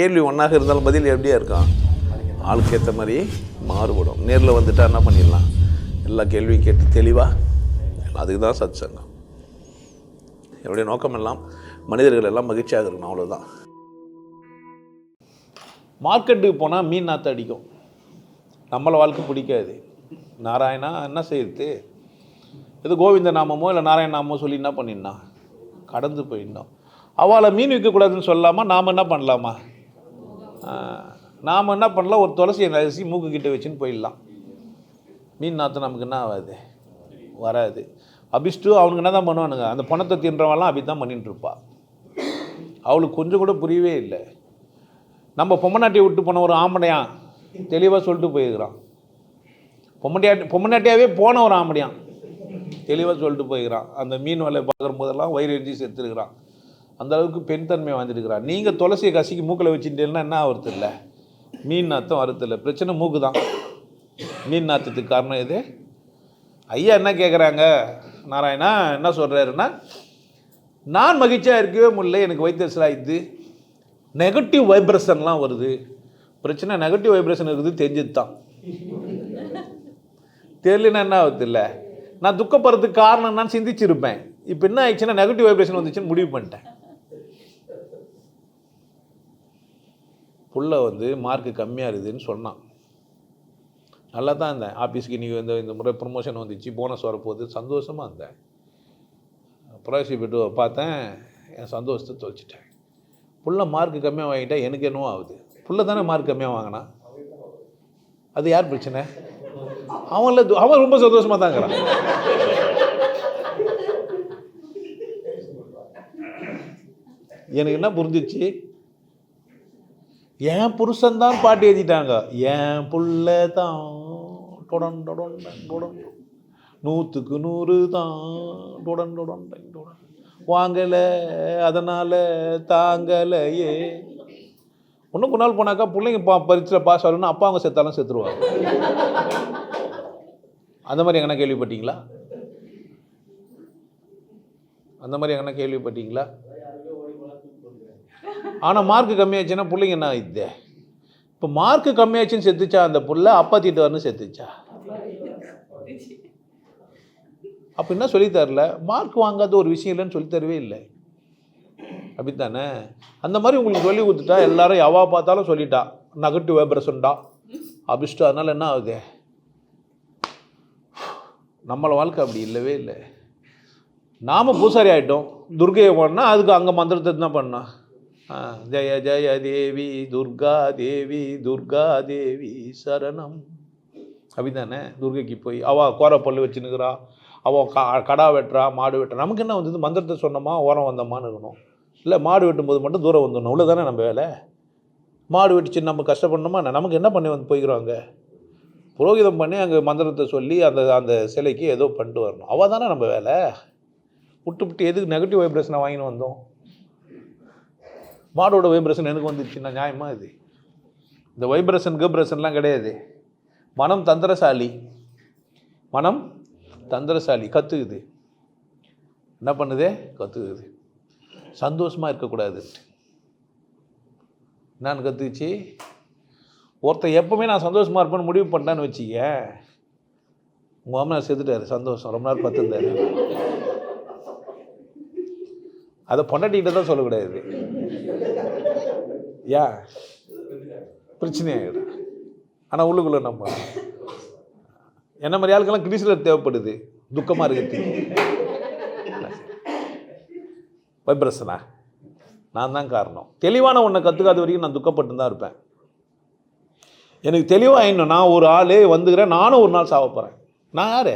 கேள்வி ஒன்றாக இருந்தாலும் பதில் எப்படியா இருக்கும்? ஆளுக்கு ஏற்ற மாதிரி மாறுபடும். நேரில் வந்துட்டா என்ன பண்ணிடலாம்? எல்லா கேள்வியும் கேட்டு தெளிவாக அதுக்கு தான் சத் சங்கம் என்னுடைய நோக்கம் எல்லாம் மனிதர்கள் எல்லாம் மகிழ்ச்சியாக இருக்கணும் அவ்வளோதான் மார்க்கெட்டுக்கு போனால் மீன் நாற்று அடிக்கும். நம்மளை வாழ்க்கை பிடிக்காது. நாராயணா என்ன செய்யுது இது கோவிந்த நாமமோ இல்லை நாராயண நாமமோ சொல்லி என்ன பண்ணிடணும்? கடந்து போயிடணும். அவளை மீன் விற்கக்கூடாதுன்னு சொல்லாமா நாம் என்ன பண்ணலாமா? நாம் என்ன பண்ணலாம்? ஒரு துளசி அரிசி மூக்குக்கிட்ட வச்சுன்னு போயிடலாம். மீன் நாற்று நமக்கு என்ன ஆகாது? வராது. அபிஷ்டு அவனுக்கு என்ன தான் பண்ணுவானுங்க? அந்த பணத்தை தின்றவெல்லாம் அப்படி தான் பண்ணிட்டுருப்பா. அவளுக்கு கொஞ்சம் கூட புரியவே இல்லை. நம்ம பொம்மநாட்டியை விட்டு போன ஒரு ஆம்படையான் தெளிவாக சொல்லிட்டு போயிருக்கிறான். பொம்மநாட்டி பொம்மநாட்டியாவே போன ஒரு ஆம்படையான் தெளிவாக சொல்லிட்டு போயிருக்கிறான். அந்த மீன் வலை பார்க்குற போதெல்லாம் வயிறு எரிஞ்சு செத்துருக்கிறான். அந்த அளவுக்கு பெண் தன்மை வந்துருக்கிறான் நீங்கள் துளசியை கசிக்கு மூக்கில் வச்சுட்டீங்கன்னா என்ன ஆகிறது இல்லை? மீன் நாத்தம் வரது இல்லை? பிரச்சனை மூக்கு தான். மீன் நாத்தத்துக்கு காரணம் இது ஐயா என்ன கேட்குறாங்க நாராயணா என்ன சொல்கிறாருன்னா நான் மகிழ்ச்சியாக இருக்கவே முடியல எனக்கு வைத்தறிச்சலாகிடுது நெகட்டிவ் வைப்ரேஷன்லாம் வருது. பிரச்சனை நெகட்டிவ் வைப்ரேஷன் இருக்குது தெரிஞ்சது தான். தெரியலனா என்ன ஆகுது இல்லை? நான் துக்கப்படுறதுக்கு காரணம் நான் சிந்திச்சிருப்பேன். இப்போ என்ன ஆயிடுச்சுன்னா நெகட்டிவ் வைப்ரேஷன் வந்துச்சுன்னு முடிவு பண்ணிட்டேன். புள்ள வந்து மார்க்கு கம்மியாக இருக்குதுன்னு சொன்னான். நல்லா தான் இருந்தேன். ஆஃபீஸ்க்கு இன்றைக்கி வந்து இந்த முறை ப்ரொமோஷன் வந்துச்சு போனஸ் வரப்போகுது. சந்தோஷமாக இருந்தேன். ப்ராசி போய்ட்டு பார்த்தேன் என் சந்தோஷத்தை தொலைச்சிட்டேன். புள்ள மார்க் கம்மியாக வாங்கிட்டா எனக்கு என்னவோ ஆகுது. புள்ள தானே மார்க் கம்மியாக வாங்கினான் அது யார் பிரச்சனை? அவங்கள அவன் ரொம்ப சந்தோஷமாக தான் எனக்கு என்ன புரிஞ்சிச்சு? என் புருஷன்தான் பாட்டு எழுதிட்டாங்க என் புள்ள தான் டொடன் டொடன் டொடன். நூற்றுக்கு நூறு தான். டொடன் டொடன் டொடன். வாங்கலை அதனால் தாங்கலையே. இன்னும் கொஞ்ச நாள் போனாக்கா பிள்ளைங்க பா பரிச்சில் பாஸ் ஆகணும்னா அப்பா அவங்க செத்தாலும் செத்துருவாங்க. அந்த மாதிரி எங்கன்னா கேள்விப்பட்டீங்களா? அந்த மாதிரி எங்கன்னா கேள்விப்பட்டீங்களா? ஆனால் மார்க்கு கம்மியாச்சுன்னா பிள்ளைங்க என்ன ஆயிடுது? இப்போ மார்க்கு கம்மியாச்சுன்னு செத்துச்சா அந்த புள்ள? அப்பா தீட்டு வரணும் செத்துச்சா? அப்போ என்ன சொல்லித் மார்க் வாங்காத ஒரு விஷயம் இல்லைன்னு சொல்லித் தரவே இல்லை. அப்படித்தானே? அந்த மாதிரி உங்களுக்கு சொல்லி கொடுத்துட்டா எல்லாரும் எவா பார்த்தாலும் சொல்லிட்டா. நெகட்டிவ் வைப்ரேஷன்டா அபிஷ்டம் அதனால் என்ன ஆகுது? நம்மள வாழ்க்கை அப்படி இல்லவே இல்லை. நாம் பூசாரி ஆகிட்டோம் துர்கையை பண்ணால் அதுக்கு அங்கே மந்திரத்தை தான் பண்ணோம் ஜய ஜய தேவி துர்கா தேவி துர்கா தேவி சரணம். அப்படிதானே? துர்கைக்கு போய் அவள் கோர பல்லு வச்சுன்னுக்கிறா அவள் கா கடா வெட்டுறா மாடு வெட்டுறா. நமக்கு என்ன வந்தது? மந்திரத்தை சொன்னோமா? ஓரம் வந்தோமான்னு இருக்கணும். இல்லை மாடு வெட்டும்போது மட்டும் தூரம் வந்துடணும். இவ்வளோ தானே நம்ம வேலை? மாடு வெட்டிச்சு நம்ம கஷ்டப்படணுமா? என்ன? நமக்கு என்ன பண்ணி வந்து போய்க்கிறோம் அங்கே? புரோகிதம் பண்ணி அங்கே மந்திரத்தை சொல்லி அந்த அந்த சிலைக்கு ஏதோ பண்ணிட்டு வரணும். அவள் தானே நம்ம வேலை? விட்டு விட்டு எதுக்கு நெகட்டிவ் வைப்ரேஷனை வாங்கின்னு வந்தோம்? மாடோட வைப்ரேஷன் எனக்கு வந்துருச்சுன்னா நியாயமா இது? இந்த வைப்ரேஷன் கிப்ரேஷன்லாம் கிடையாது. மனம் தந்திரசாலி. மனம் தந்திரசாலி. கற்றுக்குது என்ன பண்ணுது? கற்றுக்குது சந்தோஷமாக இருக்கக்கூடாது. என்னான்னு கற்றுக்குச்சு ஒருத்தன் எப்பவுமே நான் சந்தோஷமாக இருப்பேன்னு முடிவு பண்ணேன்னு வச்சுக்க உங்கள் மாமனார் செத்துட்டாரு. சந்தோஷம். ரொம்ப நேரம் பார்த்துருந்தாரு அதை பொண்டாட்டிக்கிட்ட தான் சொல்லக்கூடாது. யா பிரச்சனையாகிடும் ஆனால் உள்ளுக்குள்ளே நம்ம என்ன மாதிரி ஆளுக்கெல்லாம் கிரிசிலர் தேவைப்படுது? துக்கமாக இருக்கிறதுக்கு வைப்ரஸனா நான் தான் காரணம். தெளிவான ஒன்றை கற்றுக்காத வரைக்கும் நான் துக்கப்பட்டு தான் இருப்பேன். எனக்கு தெளிவாக நான் ஒரு ஆள் வந்துக்கிறேன். நானும் ஒரு நாள் சாவ போகிறேன் நான் யார்?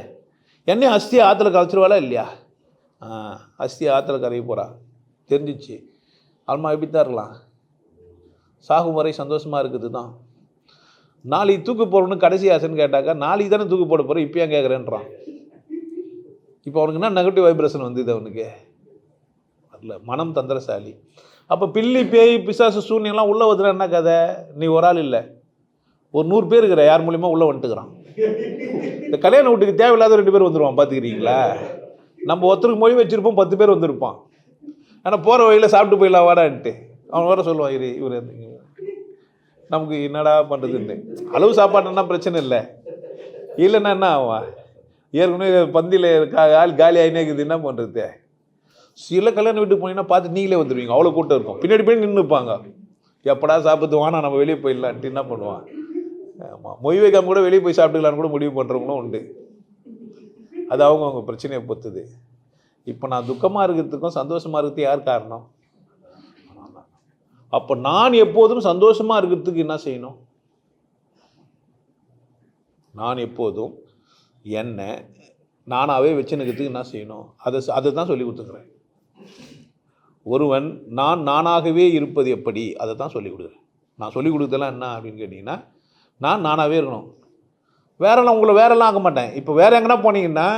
என்னையும் அஸ்தி ஆற்றுல கலைச்சிருவாளா இல்லையா? ஆ அஸ்தி ஆற்றுல கரைய போகிறா தெரிஞ்சிச்சு. ஆல்மா எப்படி தான் இருக்கலாம்? சாகும் வரை சந்தோஷமாக இருக்குது தான் நாளைக்கு தூக்கு போடணும்னு கடைசி ஆசைன்னு கேட்டாக்கா நாளைக்கு தானே தூக்கு போட போகிறேன் இப்போயே கேட்குறேன்றான் இப்போ அவனுக்கு என்ன நெகட்டிவ் வைப்ரேஷன் வந்தது அவனுக்கு? அதில் மனம் தந்திரசாலி. அப்போ பில்லி பேய் பிசாசு சூன்யம்லாம் உள்ளே வந்துடுற என்ன கதை? நீ ஒரு ஆள் இல்லை. ஒரு நூறு பேர் இருக்கிற யார் மூலியமாக உள்ளே வந்துட்டுக்கிறான்? இந்த கல்யாண வீட்டுக்கு தேவையில்லாத ரெண்டு பேர் வந்துடுவான் பார்த்துக்கிறீங்களா நம்ம ஒருத்தருக்கு மொழி வச்சுருப்போம் பத்து பேர் வந்திருப்பான். ஆனால் போகிற வழியில் சாப்பிட்டு போயிடலாம் வாடான்ட்டு. அவன் வர சொல்லுவான் இரு இவர் நமக்கு என்னடா பண்ணுறதுன்னு அளவு சாப்பாடுன்னா பிரச்சனை இல்லை. இல்லைன்னா என்ன ஆகும்? ஏற்கனவே பந்தியில் கால் காலி ஆகினே இருக்குது. என்ன பண்ணுறது சில கல்யாணம் வீட்டுக்கு போனீங்கன்னா பார்த்து நீங்களே வந்துடுவீங்க அவ்வளோ கூட்டம் இருக்கும். பின்னாடி போய் நின்றுப்பாங்க எப்படா சாப்பிட்டு வானா நம்ம வெளியே போயிடலான்ட்டு என்ன பண்ணுவான்? ஆமாம் மொய் வைக்காம கூட வெளியே போய் சாப்பிட்டுக்கலான்னு கூட முடிவு பண்ணுறவங்களும் உண்டு. அது அவங்க அவங்க பிரச்சனையை பொறுத்துது. இப்போ நான் துக்கமாக இருக்கிறதுக்கும் சந்தோஷமாக இருக்கிறது யார் காரணம்? அப்போ நான் எப்போதும் சந்தோஷமாக இருக்கிறதுக்கு என்ன செய்யணும்? நான் எப்போதும் என்னை நானாகவே வச்சுனுக்கிறதுக்கு என்ன செய்யணும்? அதை அதை தான் சொல்லி கொடுத்துக்கிறேன். ஒருவன் நான் நானாகவே இருப்பது எப்படி? அதை தான் சொல்லிக் கொடுக்குறேன். நான் சொல்லிக் கொடுத்தலாம் என்ன அப்படின்னு கேட்டிங்கன்னா நான் நானாகவே இருக்கணும். வேறெல்லாம் உங்களை வேறெல்லாம் ஆக்க மாட்டேன். இப்போ வேறு எங்கன்னா போனீங்கன்னா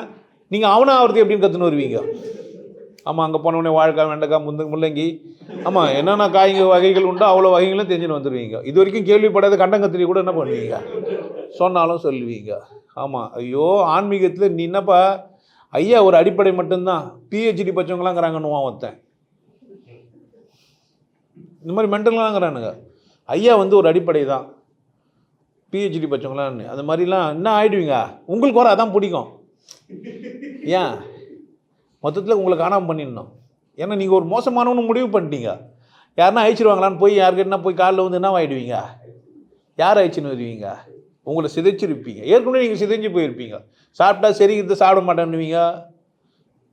நீங்கள் அவனை ஆகிறது எப்படின்னு கற்றுன்னு வருவீங்க. ஆமாம் அங்கே போனவுடனே வாழைக்காய் வெண்டைக்காய் முந்த முள்ளங்கி. ஆமாம் என்னென்ன காய்ங்க வகைகள் உண்டோ அவ்வளோ வகைகளும் தெரிஞ்சுன்னு வந்துடுவீங்க இது வரைக்கும் கேள்விப்படாத கண்டங்கத்திரி கூட என்ன பண்ணுவீங்க? சொன்னாலும் சொல்லுவீங்க. ஆமாம் ஐயோ ஆன்மீகத்தில் நீ என்னப்பா ஐயா ஒரு அடிப்படை மட்டும்தான். பிஹெச்டி பச்சவங்களாங்கிறாங்கன்னு ஒருத்தன். இந்த மாதிரி மென்டலாங்கிறானுங்க ஐயா வந்து ஒரு அடிப்படை தான் பிஹெச்டி பச்சவங்களான்னு அந்த மாதிரிலாம் என்ன ஆகிடுவீங்க உங்களுக்கு வர அதான் பிடிக்கும். ஏன்? மொத்தத்தில் உங்களை காணாமல் பண்ணிடணும். ஏன்னா நீங்கள் ஒரு மோசமானவனு முடிவு பண்ணிட்டீங்க. யாருன்னா அழிச்சிருவாங்களான்னு போய் யாருக்கிட்டனா போய் காலில் வந்து என்ன ஆகிடுவீங்க யார் அழிச்சுன்னு வருவீங்க? உங்களை சிதைச்சிருப்பீங்க. ஏற்கனவே நீங்கள் சிதைஞ்சு போயிருப்பீங்க. சாப்பிட்டா சரி இது சாப்பிட மாட்டேன்னுவீங்க.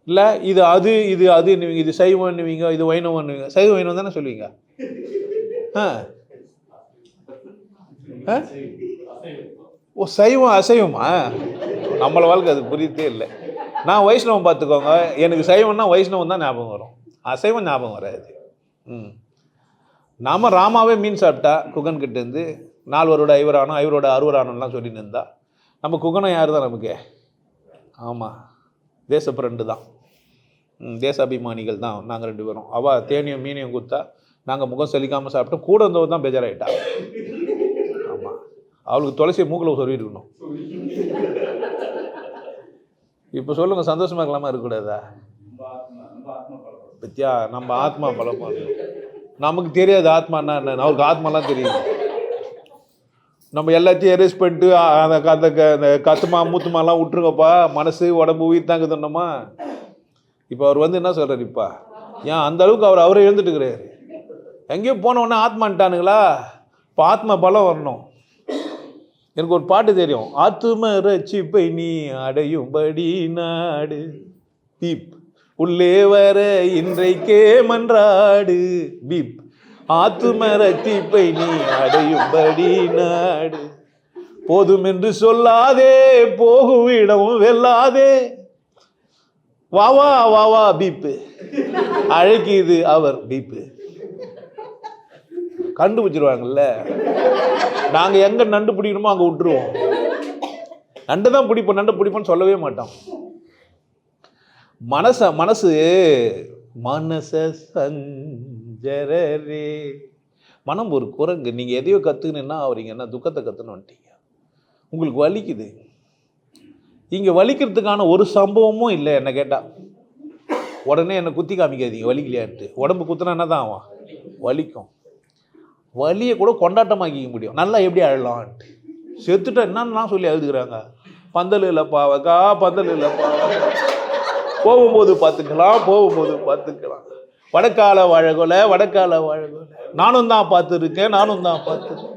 இல்லை இது அது இது அது என்னுவீங்க இது சைவம்னுவீங்க இது வைணவம்னுவீங்க சைவ வைணவம் தானே சொல்லுவீங்க? ஆ. ஆ? ஓ சைவம் அசைவமா? நம்மளை வாழ்க்கை அது புரியதே இல்லை. நான் வைஷ்ணவம் பார்த்துக்கோங்க. எனக்கு சைவம்னா வைஷ்ணவம் தான் ஞாபகம் வரும். அசைவம் ஞாபகம் வராது. ம். நாம ராமாவே மீன் சாப்பிட்டா குகன் கிட்டேருந்து நால்வரோட ஐவரானோ ஐவரோட அறுவரானோலாம் சொல்லின்னு இருந்தா நம்ம குகனம் யார் தான் நமக்கு? ஆமாம் தேசப்பிரண்டு தான். ம், தேசாபிமானிகள் தான் நாங்கள் ரெண்டு பேரும். அவள் தேனியும் மீனையும் கொடுத்தா நாங்கள் முகம் செலிக்காமல் சாப்பிட்டோம் கூட இருந்தவங்க தான் பேஜாராயிட்டா. ஆமாம் அவளுக்கு துளசி மூக்கில் சொல்லிட்டு இருக்கணும். இப்போ சொல்லுங்கள் சந்தோஷமாக இருக்கலாமா? இருக்கக்கூடாதா? பத்தியா நம்ம ஆத்மா பலம் நமக்கு தெரியாது ஆத்மானா என்ன அவருக்கு ஆத்மாலாம் தெரியும். நம்ம எல்லாத்தையும் எரேஸ் பண்ணிட்டு அந்த க- அந்த கத்துமா மூத்துமாலாம் விட்டுருங்கப்பா. மனசு உடம்பு உயிர் தாங்க சொன்னோமா இப்போ அவர் வந்து என்ன சொல்கிறார் இப்பா? ஏன் அந்த அளவுக்கு அவர் அவரே எழுந்துட்டுக்கிறாரு எங்கேயோ போன உடனே ஆத்மான்ட்டானுங்களா? இப்போ ஆத்மா பலம் வரணும். எனக்கு ஒரு பாட்டு தெரியும். ஆத்தும ரட்சிப்பை நீ அடையும்படி நாடு. பீப். உள்ளே வர இன்றைக்கே மன்றாடு. பீப். ஆத்தும ரட்சிப்பை நீ அடையும்படி நாடு. போதும் என்று சொல்லாதே போகும் இடமும் வெல்லாதே. வா வா வா வா பீப்பு. அழைக்குது அவர் பீப்பு. கண்டுபிடிச்சிருவாங்கல்ல. நாங்கள் எங்கே நண்டு பிடிக்கணுமோ அங்கே விட்டுருவோம். நண்டு தான் பிடிப்போம் நண்டு பிடிப்போம்னு சொல்லவே மாட்டோம். மனச மனசு மனச சஞ்சரே மனம் ஒரு குரங்கு. நீங்கள் எதையோ கற்றுக்கணுன்னா அவரீங்க என்ன துக்கத்தை கற்றுன்னு வந்துட்டீங்க. உங்களுக்கு வலிக்குது. இங்கே வலிக்கிறதுக்கான ஒரு சம்பவமும் இல்லை என்னை கேட்டால் உடனே என்னை குத்தி காமிக்காதீங்க வலிக்கலையான்ட்டு. உடம்பு குத்துனா என்ன தான் ஆகும்? வலிக்கும். வலியை கூட கொண்டாட்டமாக்கிக்க முடியும். நல்லா எப்படி அழலான்ட்டு செத்துட்டா என்னன்னா சொல்லி அழுதுக்கிறாங்க பந்தல் இல்லைப்பா பாவக்கா பந்தல் இல்லைப்பா. போகும்போது பார்த்துக்கலாம் போகும்போது பார்த்துக்கலாம். வடக்கால வாழகொலை வடக்கால வாழகொலை. நானும் தான் பார்த்துருக்கேன் நானும் தான் பார்த்துருக்கேன்.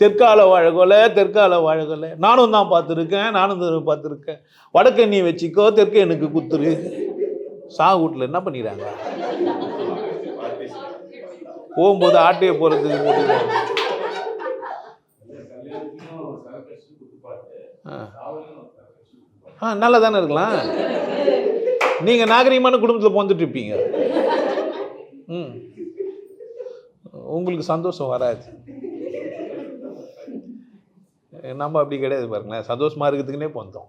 தெற்கால வாழகொலை தெற்கால வாழகொலை. நானும் தான் பார்த்துருக்கேன் நானும் பார்த்துருக்கேன். வடக்க நீ வச்சுக்கோ தெற்க எனக்கு குத்துரு. சாகு வீட்டில் என்ன பண்ணிடுறாங்க? போகும்போது ஆட்டையை போகிறதுக்கு போட்டுக்கிறாங்க ஆ. நல்லா தானே இருக்கலாம். நீங்கள் நாகரிகமான குடும்பத்தில் போந்துட்டு இருப்பீங்க. ம். உங்களுக்கு சந்தோஷம் வராது. நம்ம அப்படி கிடையாது பாருங்களேன். சந்தோஷமாக இருக்கிறதுக்குன்னே பிறந்தோம்.